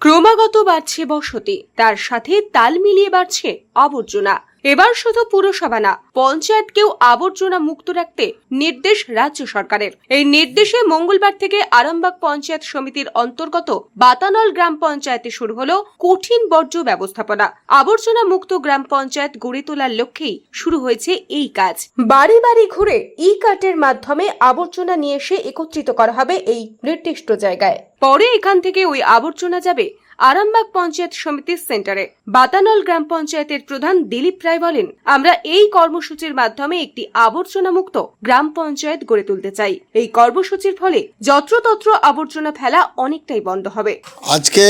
ক্রমাগত বাড়ছে বসতি তার সাথে তাল মিলিয়ে বাড়ছে আবর্জনা। এবার শুধু পুরসভা না, পঞ্চায়েতকেও আবর্জনা মুক্ত রাখতে নির্দেশ রাজ্য সরকারের। এই নির্দেশে মঙ্গলবার থেকে আরামবাগ পঞ্চায়েত সমিতির অন্তর্গত বাতানল গ্রাম পঞ্চায়েতে শুরু হলো কঠিন বর্জ্য ব্যবস্থাপনা। আবর্জনা মুক্ত গ্রাম পঞ্চায়েত গড়ে তোলার লক্ষ্যেই শুরু হয়েছে এই কাজ। বাড়ি বাড়ি ঘুরে ই কার্টের মাধ্যমে আবর্জনা নিয়ে এসে একত্রিত করা হবে এই নির্দিষ্ট জায়গায়। পরে এখান থেকে ওই আবর্জনা যাবে আরামবাগ পঞ্চায়েত সমিতির সেন্টারে। বাতানল গ্রাম পঞ্চায়েতের প্রধান দিলীপ রায় বলেন, আমরা এই কর্মসূচির মাধ্যমে একটি আবর্জনা মুক্ত গ্রাম পঞ্চায়েত গড়ে তুলতে চাই। এই কর্মসূচির ফলে যত্রতত্র আবর্জনা ফেলা অনেকটাই বন্ধ হবে। আজকে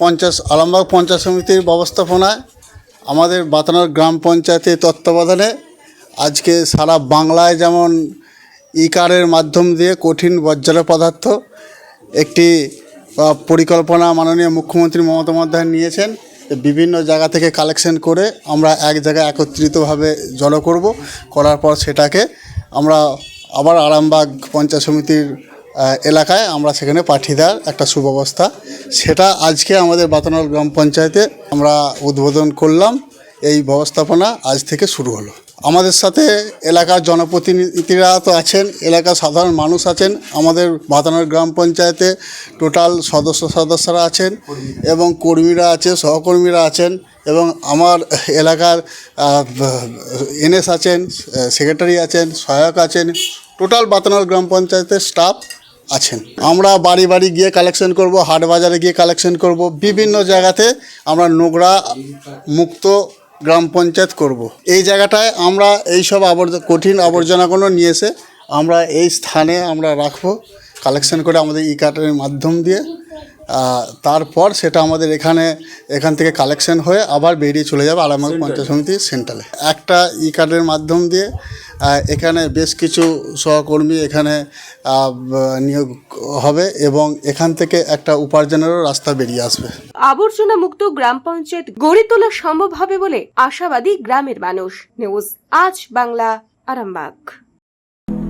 পঞ্চাশ আলমবাগ পঞ্চায়েত সমিতির ব্যবস্থাপনায় আমাদের বাতানল গ্রাম পঞ্চায়েতের তত্ত্বাবধানে আজকে সারা বাংলায় যেমন ইকারের মাধ্যম দিয়ে কঠিন বজ্র পদার্থ একটি পরিকল্পনা মাননীয় মুখ্যমন্ত্রী মমতা বন্দ্যোপাধ্যায় নিয়েছেন বিভিন্ন জায়গা থেকে কালেকশন করে আমরা এক জায়গায় একত্রিতভাবে জড়ো করব। করার পর সেটাকে আমরা আবার আরামবাগ পঞ্চায়েত সমিতির এলাকায় আমরা সেখানে পাঠিয়ে দেওয়ার একটা সুব্যবস্থা। সেটা আজকে আমাদের বাতানল গ্রাম পঞ্চায়েতে আমরা উদ্বোধন করলাম। এই ব্যবস্থাপনা আজ থেকে শুরু হলো। আমাদের সাথে এলাকার জনপ্রতিনিধিরা তো আছেন, এলাকার সাধারণ মানুষ আছেন, আমাদের বাতানল গ্রাম পঞ্চায়েতে টোটাল সদস্য সদস্যরা আছেন এবং কর্মীরা আছে সহকর্মীরা আছেন এবং আমার এলাকার এনএস আছেন, সেক্রেটারি আছেন, সহায়ক আছেন, টোটাল বাতানল গ্রাম পঞ্চায়েতের স্টাফ আছেন। আমরা বাড়ি বাড়ি গিয়ে কালেকশন করব, হাট বাজারে গিয়ে কালেকশন করব, বিভিন্ন জায়গাতে আমরা নোংরা, মুক্ত গ্রাম পঞ্চায়েত করব। এই জায়গাটায় আমরা এই সব আবর্জ কঠিন আবর্জনাগুলো নিয়ে এসে আমরা এই স্থানে আমরা রাখব কালেকশন করে আমাদের ই কার্টের মাধ্যম দিয়ে। তারপর সেটা আমাদের এখানে এখান থেকে কালেকশন হয়ে আবার বেরিয়ে চলে যাবে আরামবাগ পঞ্চায়েত সমিতি সেন্টারে একটা ই কার্ডের মাধ্যম দিয়ে এখানে বেশ কিছু সহকর্মী এখানে নিয়োগ হবে এবং এখান থেকে একটা উপার্জনেরও রাস্তা বেরিয়ে আসবে। আবর্জনা মুক্ত গ্রাম পঞ্চায়েত গড়ে তোলা সম্ভব হবে বলে আশাবাদী গ্রামের মানুষ। নিউজ আজ বাংলা, আরামবাগ।